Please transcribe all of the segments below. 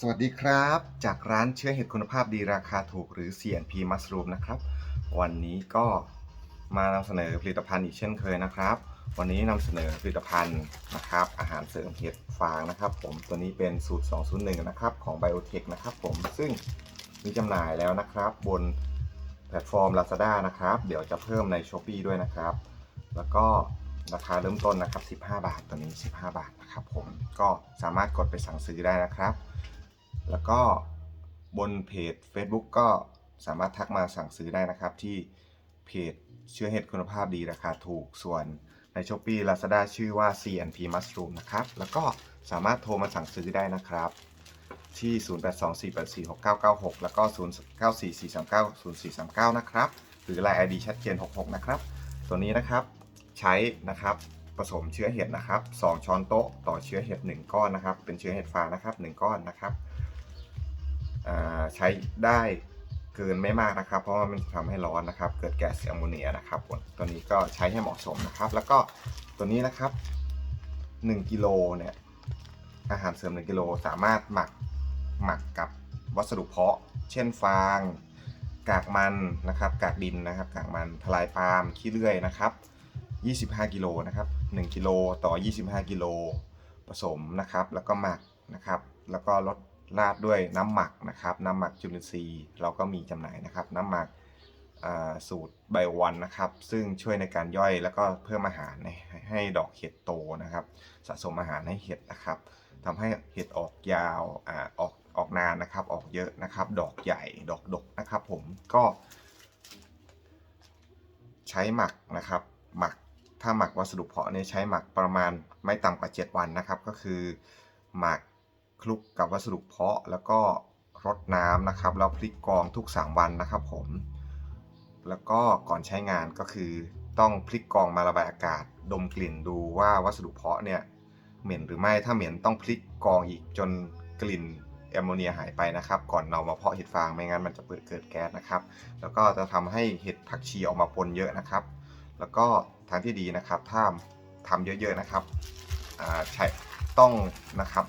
สวัสดีครับ จากร้านเชื้อเห็ดคุณภาพดีราคาถูกหรือ CNP Mushroom นะครับ วันนี้ก็มานำเสนอผลิตภัณฑ์อีกเช่นเคยนะครับ วันนี้นำเสนอผลิตภัณฑ์นะครับ อาหารเสริมเห็ดฟางนะครับ ผมตัวนี้เป็นสูตร 201 นะครับ ของ Biotech นะครับผมซึ่งมีจำหน่ายแล้วนะครับ บนแพลตฟอร์ม Lazada นะครับ เดี๋ยวจะเพิ่มใน Shopee ด้วยนะครับ แล้วก็ราคาเริ่มต้นนะครับ 15 บาทตัวนี้ 15 บาทนะครับผมก็สามารถกดไปสั่งซื้อได้นะครับ แล้วก็บนเพจ Facebook ก็สามารถทักมาสั่งซื้อได้นะครับ ที่เพจเชื้อเห็ดคุณภาพดีราคาถูกส่วนใน s h อ p e e Lazada ชื่อว่า CNP Mushroom นะครับ แล้วก็สามารถโทรมาสั่งซื้อได้นะครับ ที่ 0824846996 แล้วก็ 0944390439 นะครับ หรือ Line ID ชัดเจน 66 นะครับ ตัวนี้นะครับใช้นะครับผสมเชื้อเห็ดนะครับ 2 ช้อนโต๊ะต่อเชื้อเห็ด 1 ก้อนนะครับ เป็นเชื้อเห็ดฟางนะครับ 1 ก้อนนะครับ ใช้ได้เกินไม่มากนะครับ เพราะว่ามันจะทำให้ร้อนนะครับ เกิดแก๊สแอมโมเนียนะครับตัวนี้ก็ใช้ให้เหมาะสมนะครับ แล้วก็ตัวนี้นะครับ1กิโลเนี่ยอาหารเสริม1กิโลสามารถหมักหมักกับวัสดุเพาะ เช่นฟาง กากมันนะครับ กากดินนะครับ กากมันทลายปาล์มขี้เลื่อยนะครับ 25 กิโลนะครับ 1 กิโลต่อ 25 กิโลผสมนะครับ แล้วก็หมักนะครับ แล้วก็ลด ราดด้วยน้ำหมักนะครับน้ำหมักจุลินทรีย์เราก็มีจำหน่ายนะครับ น้ำหมักสูตรไบวันนะครับ ซึ่งช่วยในการย่อยแล้วก็เพิ่มอาหารให้ให้ดอกเห็ดโตนะครับ สะสมอาหารให้เห็ดนะครับทำให้เห็ดออกยาวอออกออกนานนะครับ ออกเยอะนะครับ ดอกใหญ่ดอกดกนะครับ ผมก็ ใช้หมักนะครับ หมักถ้าหมักวัสดุเพาะเนี่ยใช้หมักประมาณไม่ต่ำกว่า 7 วันนะครับ ก็คือหมัก คลุกกับวัสดุเพาะแล้วก็รดน้ำนะครับแล้วพลิกกองทุก 3 วันนะครับผม แล้วก็ก่อนใช้งานก็คือต้องพลิกกองมาระบายอากาศ ดมกลิ่นดูว่าวัสดุเพาะเนี่ยเหม็นหรือไม่ถ้าเหม็นต้องพลิกกองอีกจนกลิ่นแอมโมเนียหายไปนะครับ ก่อนเรามาเพาะเห็ดฟางไม่งั้นมันจะเปิดเกิดแก๊สนะครับ แล้วก็จะทำให้เห็ดผักชีออกมาปนเยอะนะครับ แล้วก็ทางที่ดีนะครับถ้าทำเยอะๆนะครับอ่าใช้ต้องนะครับ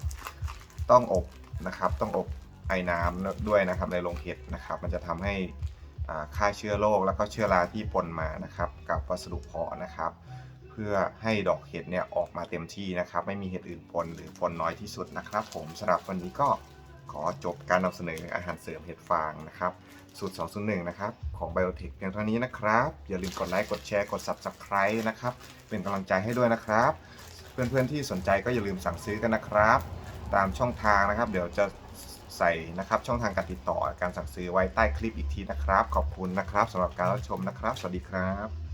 ต้องอบนะครับ ต้องอบไอ้น้ำด้วยนะครับในโรงเห็ดนะครับ มันจะทำให้อ่าฆ่าเชื้อโรคแล้วก็เชื้อราที่ปนมานะครับ กับวัสดุเพาะนะครับ เพื่อให้ดอกเห็ดเนี่ยออกมาเต็มที่นะครับ ไม่มีเห็ดอื่นปนหรือปนน้อยที่สุดนะครับ ผมสำหรับวันนี้ก็ขอจบการนำเสนออาหารเสริมเห็ดฟางนะครับ สูตร 201 นะครับ ของ Biotech เพียงเท่านี้นะครับ อย่าลืมกดไลค์กดแชร์กด Subscribe นะครับ เป็นกำลังใจให้ด้วยนะครับ เพื่อนๆที่สนใจก็อย่าลืมสั่งซื้อกันนะครับ ตามช่องทางนะครับ เดี๋ยวจะใส่นะครับช่องทางการติดต่อการสั่งซื้อไว้ใต้คลิปอีกทีนะครับ ขอบคุณนะครับสำหรับการรับชมนะครับ สวัสดีครับ